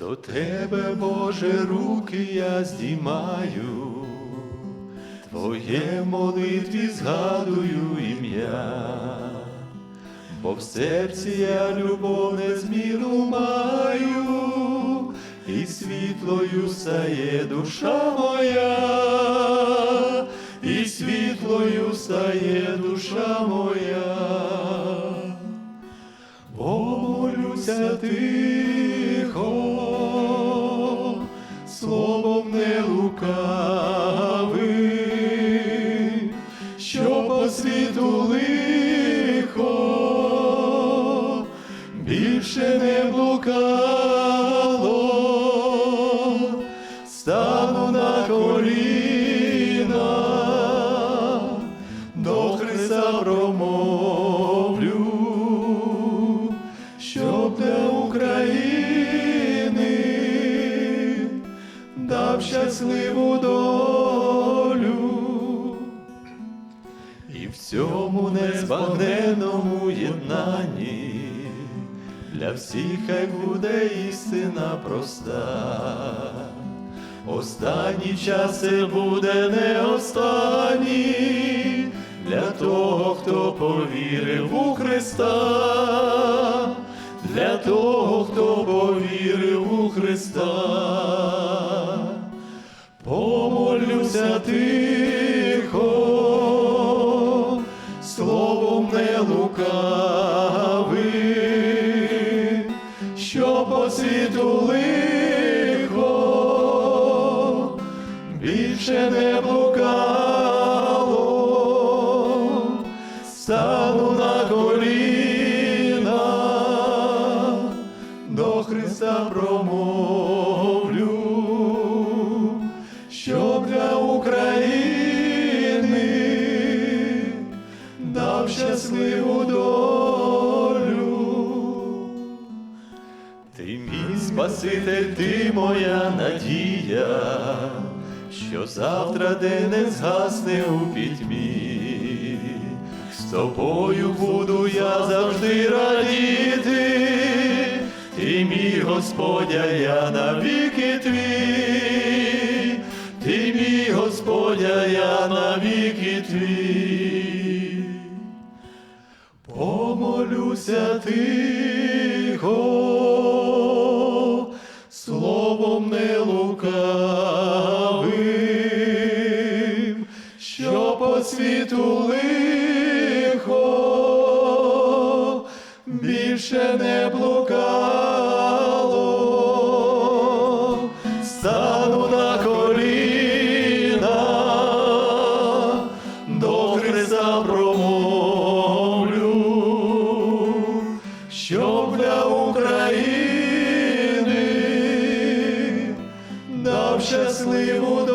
До тебе, Боже, руки я здіймаю, Твоє молитві згадую ім'я, бо в серці я любов незмірну маю, і світлою стає душа моя, і світлою стає душа моя. Помолюся тихо, словом не лукавим, що по світу лихо більше не блукало, стану на коліна, до Христа промовлю, дав щасливу долю. І в цьому незбагненному єднанні для всіх хай буде істина проста. Останні часи буде не останні для того, хто повірив у Христа, для того, хто повірив у Христа. Помолюся тихо, словом не лукавим, що по світу лихо більше не блукало, стану на коліна, до Христа щасливу долю. Ти мій Спаситель, ти моя надія, що завтра день не згасне у пітьмі. З тобою буду я завжди радіти, ти мій Господя, я навіки твій, ти мій Господя, я навіки твій. Помолюся тихо, словом не лукавим, що по світу лихо більше не блукало, щасливу.